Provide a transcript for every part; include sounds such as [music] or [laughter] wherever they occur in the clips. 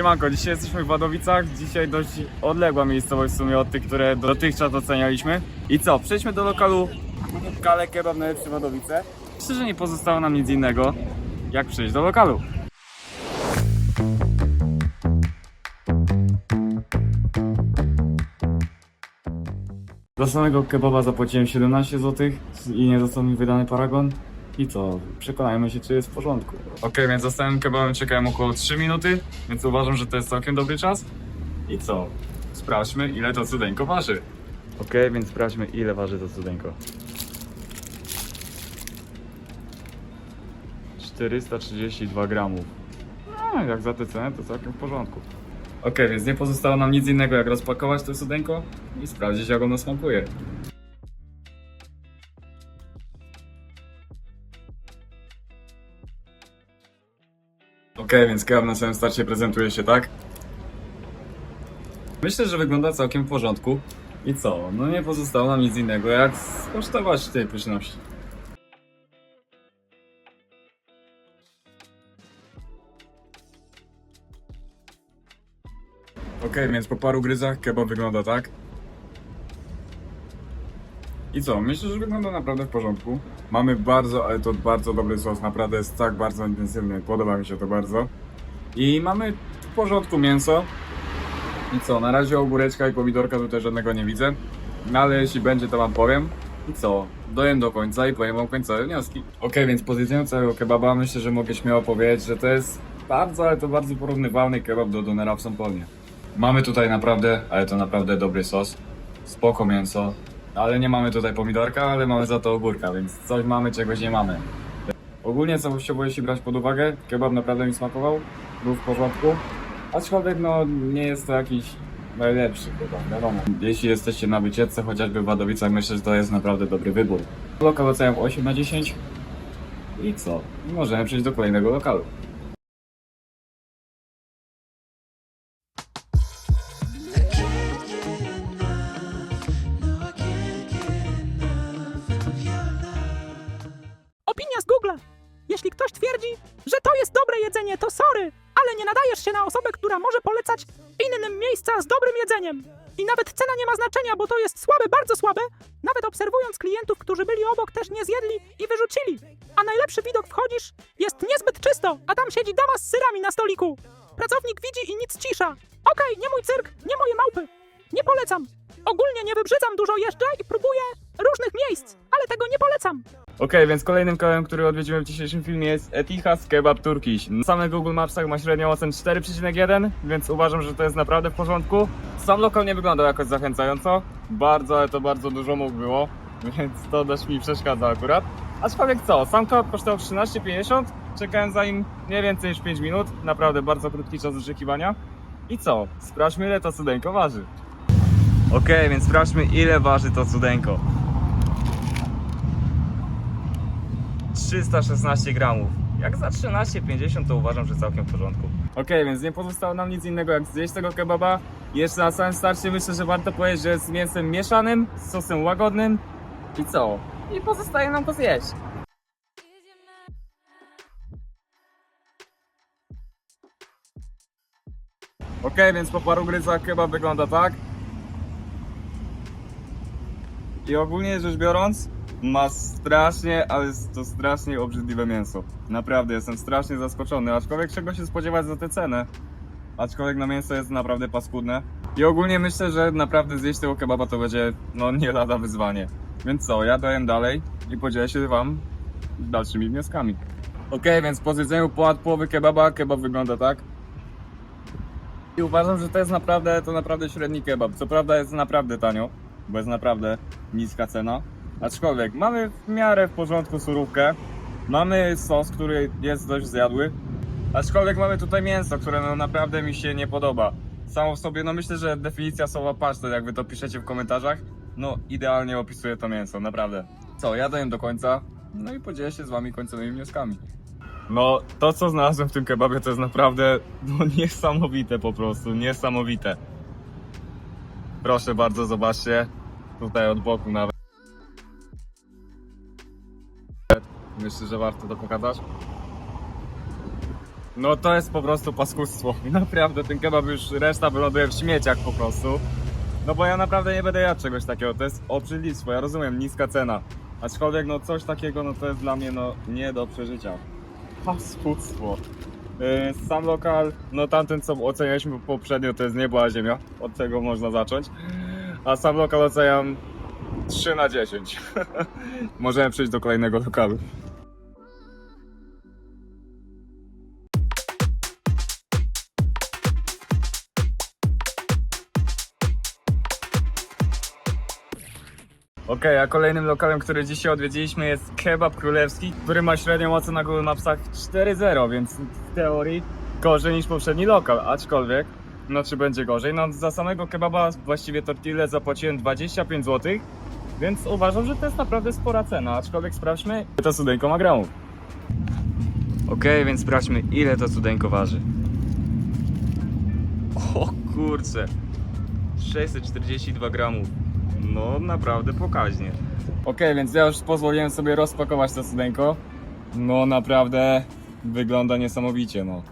Siemanko, dzisiaj jesteśmy w Wadowicach, dzisiaj dość odległa miejscowość w sumie od tych, które dotychczas ocenialiśmy. I co, przejdźmy do lokalu Kale Kebab najlepsze Wadowice. Że nie pozostało nam nic innego, jak przejść do lokalu. Za samego kebaba zapłaciłem 17 zł i nie został mi wydany paragon. I co? Przekonajmy się, czy jest w porządku. Ok, więc za samym kebabem czekałem około 3 minuty, więc uważam, że to jest całkiem dobry czas. I co? Sprawdźmy, ile to cudeńko waży. Ok, więc sprawdźmy, ile waży to cudeńko. 432 gramów. A, jak za tę cenę, to całkiem w porządku. Ok, więc nie pozostało nam nic innego, jak rozpakować to cudeńko i sprawdzić, jak ono smakuje. Ok, więc kebab na samym starcie prezentuje się tak. Myślę, że wygląda całkiem w porządku. I co? No nie pozostało nam nic innego, jak skosztować tej pyszności. Ok, więc po paru gryzach kebab wygląda tak. I co? Myślę, że wygląda naprawdę w porządku. Mamy bardzo, ale to bardzo dobry sos, naprawdę jest tak bardzo intensywny, podoba mi się to bardzo. I mamy w porządku mięso. I co? Na razie ogóreczka i pomidorka tutaj żadnego nie widzę. No ale jeśli będzie, to wam powiem. I co? Dojem do końca i powiem wam końcowe wnioski. Ok, więc po zjedzeniu całego kebaba myślę, że mogę śmiało powiedzieć, że to jest bardzo, ale to bardzo porównywalny kebab do donera w Sąpolnie. Mamy tutaj naprawdę, ale to naprawdę dobry sos. Spoko mięso. Ale nie mamy tutaj pomidorka, ale mamy za to ogórka, więc coś mamy, czegoś nie mamy. Ogólnie całościowo jeśli brać pod uwagę, kebab naprawdę mi smakował, był w porządku. Aczkolwiek no nie jest to jakiś najlepszy kebab, wiadomo. Jeśli jesteście na wycieczce, chociażby w Wadowicach, myślę, że to jest naprawdę dobry wybór. Lokal oceniam 8 na 10. I co? Możemy przejść do kolejnego lokalu. Że to jest dobre jedzenie, to sorry, ale nie nadajesz się na osobę, która może polecać innym miejsca z dobrym jedzeniem. I nawet cena nie ma znaczenia, bo to jest słabe, bardzo słabe. Nawet obserwując klientów, którzy byli obok, też nie zjedli i wyrzucili. A najlepszy widok wchodzisz, jest niezbyt czysto, a tam siedzi dama z syrami na stoliku. Pracownik widzi i nic cisza. Okej, nie mój cyrk, nie moje małpy. Nie polecam. Ogólnie nie wybrzydzam, dużo jeżdżę i próbuję różnych miejsc, ale tego nie polecam. Ok, więc kolejnym kołem, który odwiedzimy w dzisiejszym filmie jest Etihad Kebab Turkish. Na samych Google Mapsach ma średnią ocen 4,1, więc uważam, że to jest naprawdę w porządku. Sam lokal nie wyglądał jakoś zachęcająco. Bardzo, ale to bardzo dużo mógł było, [laughs] więc to dość mi przeszkadza akurat. Aczkolwiek co, sam kebab kosztował 13,50, czekałem za nim nie więcej niż 5 minut, naprawdę bardzo krótki czas oczekiwania. I co, sprawdźmy ile to cudeńko waży. Ok, więc sprawdźmy ile waży to cudeńko. 316 gramów. Jak za 13,50 to uważam, że całkiem w porządku. Okej, więc nie pozostało nam nic innego jak zjeść tego kebaba. Jeszcze na samym starcie myślę, że warto powiedzieć, że jest mięsem mieszanym, z sosem łagodnym. I co? I pozostaje nam go zjeść. Okej, więc po paru gryzach kebab wygląda tak. I ogólnie rzecz biorąc, ma strasznie, ale jest to strasznie obrzydliwe mięso. Naprawdę jestem strasznie zaskoczony, aczkolwiek czego się spodziewać za tę cenę. Aczkolwiek na mięso jest naprawdę paskudne. I ogólnie myślę, że naprawdę zjeść tego kebaba to będzie no nie lada wyzwanie. Więc co, ja daję dalej i podzielę się wam dalszymi wnioskami. Okej, więc po zjedzeniu ponad połowy kebaba, kebab wygląda tak. I uważam, że to jest naprawdę, to naprawdę średni kebab. Co prawda jest naprawdę tanio, bo jest naprawdę niska cena. Aczkolwiek mamy w miarę w porządku surówkę. Mamy sos, który jest dość zjadły. Aczkolwiek mamy tutaj mięso, które no naprawdę mi się nie podoba. Samo w sobie, no myślę, że definicja słowa pasztet, jak wy to piszecie w komentarzach, no idealnie opisuje to mięso, naprawdę. Co, ja daję do końca, no i podzielę się z wami końcowymi wnioskami. No, to co znalazłem w tym kebabie to jest naprawdę no, [laughs] niesamowite po prostu, niesamowite. Proszę bardzo, zobaczcie, tutaj od boku nawet. Myślę, że warto to pokazać. No to jest po prostu paskustwo. Naprawdę, ten kebab już reszta wyląduje w śmieciach po prostu. No bo ja naprawdę nie będę jadł czegoś takiego, to jest obrzydlistwo, ja rozumiem, niska cena. Aczkolwiek no coś takiego, no to jest dla mnie no nie do przeżycia. Paskudstwo. Yy, sam lokal, no tamten co ocenialiśmy poprzednio to jest niebo a ziemia, od tego można zacząć. A sam lokal oceniam 3 na 10. [laughs] Możemy przejść do kolejnego lokalu. Okej, a kolejnym lokalem, który dzisiaj odwiedziliśmy jest Kebab Królewski, który ma średnią ocenę na Google Mapsach 4.0, więc w teorii gorzej niż poprzedni lokal, aczkolwiek, no czy będzie gorzej, no za samego kebaba właściwie tortillę zapłaciłem 25 zł, więc uważam, że to jest naprawdę spora cena, aczkolwiek sprawdźmy, ile to cudeńko ma gramów. Okej, więc sprawdźmy, ile to cudeńko waży. O kurczę, 642 gramów. No, naprawdę pokaźnie. Okej, więc ja już pozwoliłem sobie rozpakować to cudeńko. No, naprawdę wygląda niesamowicie, no.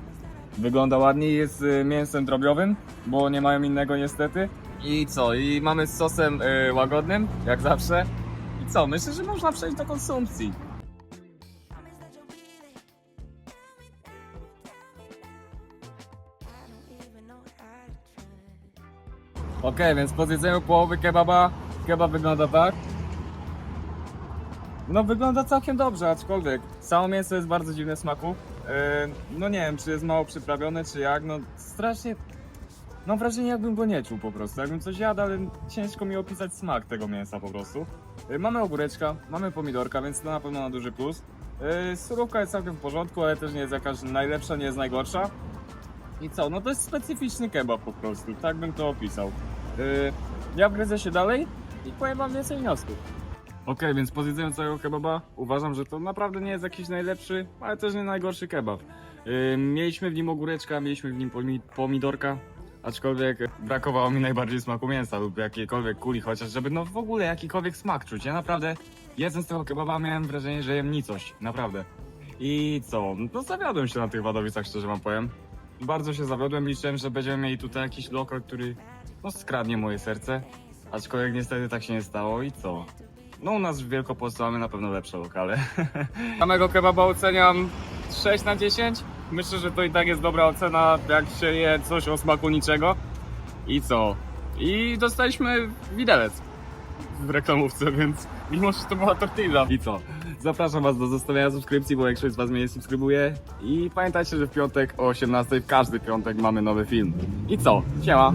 Wygląda ładnie, jest z mięsem drobiowym, bo nie mają innego niestety. I co? I mamy z sosem y, łagodnym, jak zawsze. I co? Myślę, że można przejść do konsumpcji. Okej, więc po zjedzeniu połowy kebaba, kebab wygląda tak. No wygląda całkiem dobrze, aczkolwiek samo mięso jest bardzo dziwne smaku. Yy, no nie wiem, czy jest mało przyprawione, czy jak, no strasznie... Mam wrażenie, jakbym go nie czuł po prostu, jakbym coś jadł, ale ciężko mi opisać smak tego mięsa po prostu. Yy, mamy ogóreczka, mamy pomidorka, więc to na pewno na duży plus. Yy, surówka jest całkiem w porządku, ale też nie jest jakaś najlepsza, nie jest najgorsza. I co? No to jest specyficzny kebab po prostu, tak bym to opisał. Yy, ja wgryzę się dalej i powiem wam więcej wniosków. Okej, więc po zjedzeniu całego kebaba uważam, że to naprawdę nie jest jakiś najlepszy, ale też nie najgorszy kebab. Yy, mieliśmy w nim ogóreczka, mieliśmy w nim pomi- pomidorka, aczkolwiek brakowało mi najbardziej smaku mięsa lub jakiejkolwiek kuli, chociaż żeby no w ogóle jakikolwiek smak czuć. Ja naprawdę jedząc tego kebaba miałem wrażenie, że jem nicość, naprawdę. I co? No zawiodłem się na tych Wadowicach, szczerze wam powiem. Bardzo się zawiodłem, liczyłem, że będziemy mieli tutaj jakiś lokal, który no skradnie moje serce, aczkolwiek niestety tak się nie stało i co? No u nas w Wielkopolsce mamy na pewno lepsze lokale. [laughs] Samego kebaba oceniam 6 na 10. Myślę, że to i tak jest dobra ocena, jak się je coś o smaku niczego. I co? I dostaliśmy widelec w reklamówce, więc mimo, że to była tortilla. I co? Zapraszam Was do zostawienia subskrypcji, bo większość z Was mnie nie subskrybuje. I pamiętajcie, że w piątek o 18 w każdy piątek mamy nowy film. I co? Siema!